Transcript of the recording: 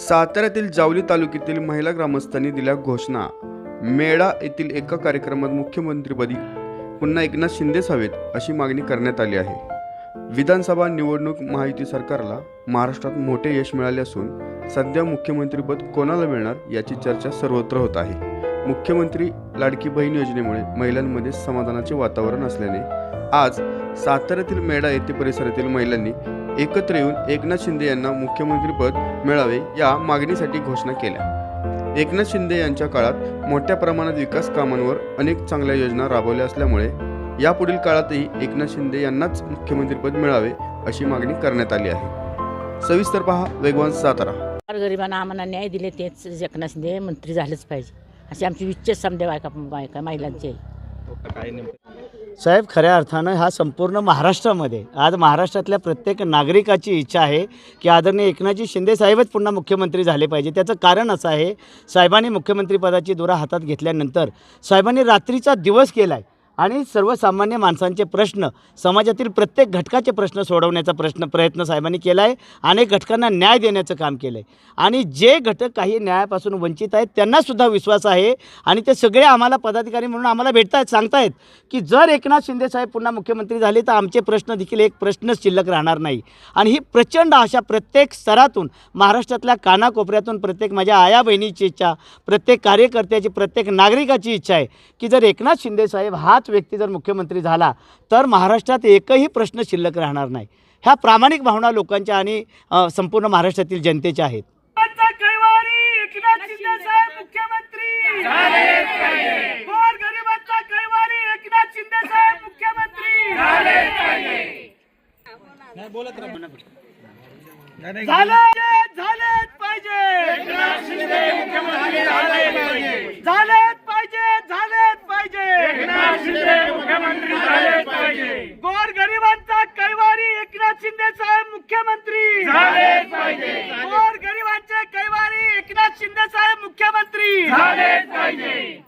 साताऱ्यातील जावली तालुक्यातील महिला ग्रामस्थांनी दिल्या घोषणा. मेळा येथील एका कार्यक्रमात मुख्यमंत्रीपदी पुन्हा एकनाथ शिंदेच हवेत अशी मागणी करण्यात आली आहे. विधानसभा निवडणूक महायुती सरकारला महाराष्ट्रात मोठे यश मिळाले असून सध्या मुख्यमंत्रीपद कोणाला मिळणार याची चर्चा सर्वत्र होत आहे. मुख्यमंत्री लाडकी बहीण योजनेमुळे महिलांमध्ये समाधानाचे वातावरण असल्याने आज साताऱ्यातील मेळा येथे परिसरातील महिलांनी एकत्र येऊन एकनाथ शिंदे यांना मुख्यमंत्रीपद मिळावे या मागणीसाठी घोषणा केल्या. एकनाथ शिंदे यांच्या काळात मोठ्या प्रमाणात विकास कामांवर अनेक चांगल्या योजना राबवल्या असल्यामुळे यापुढील काळातही एकनाथ शिंदे यांनाच मुख्यमंत्रीपद मिळावे अशी मागणी करण्यात आली आहे. सविस्तर पहा वेगवान सातारा. फार गरिबांना आम्हाला न्याय दिले तेच एकनाथ शिंदे मंत्री झालेच पाहिजे. अशी आमची इच्छा समजा बायका बायका महिलांची आहे. साहेब खऱ्या अर्थानं हा संपूर्ण महाराष्ट्रामध्ये आज महाराष्ट्रातल्या प्रत्येक नागरिकाची इच्छा आहे की आदरणीय एकनाथजी शिंदे साहेबच पुन्हा मुख्यमंत्री झाले पाहिजे. त्याचं कारण असं आहे साहेबांनी मुख्यमंत्रीपदाची दोरा हातात घेतल्यानंतर साहेबांनी रात्रीचा दिवस केला आहे आणि सर्वसामान्य माणसांचे प्रश्न समाजातील प्रत्येक घटकाचे प्रश्न सोडवण्याचा प्रश्न प्रयत्न साहेबांनी केला आहे अनेक घटकांना न्याय देण्याचं काम केलं आहे आणि जे घटक काही न्यायापासून वंचित आहेत त्यांनासुद्धा विश्वास आहे. आणि ते सगळे आम्हाला पदाधिकारी म्हणून आम्हाला भेटतायत सांगतायत की जर एकनाथ शिंदे साहेब पुन्हा मुख्यमंत्री झाले तर आमचे प्रश्न देखील एक प्रश्नच शिल्लक राहणार नाही. आणि ही प्रचंड अशा प्रत्येक स्तरातून महाराष्ट्रातल्या कानाकोपऱ्यातून प्रत्येक माझ्या आया बहिणीची इच्छा प्रत्येक कार्यकर्त्याची प्रत्येक नागरिकाची इच्छा आहे की जर एकनाथ शिंदे साहेब हाच व्यक्ती जर मुख्यमंत्री झाला तर महाराष्ट्रात एकही प्रश्न शिल्लक राहणार नाही. ह्या प्रामाणिक भावना लोकांच्या आणि संपूर्ण महाराष्ट्रातील जनतेच्या आहेत. गरिबांचा कैवारी एकनाथ शिंदे साहेब मुख्यमंत्री झालेच पाहिजे गोर गरिबांचा कैवारी एकनाथ शिंदे साहेब मुख्यमंत्री झालेच पाहिजे झाले झालेच पाहिजे एकनाथ शिंदे मुख्यमंत्री झाले पाहिजे झालेच पाहिजे झालेच पाहिजे एकनाथ शिंदे मुख्यमंत्री झालेच पाहिजे गोर गरिबांचा कैवारी एकनाथ शिंदे साहेब मुख्यमंत्री. झालेच पाहिजे. गोर गरिबांचे कैवारी एकनाथ शिंदे साहेब मुख्यमंत्री. झालेच पाहिजे.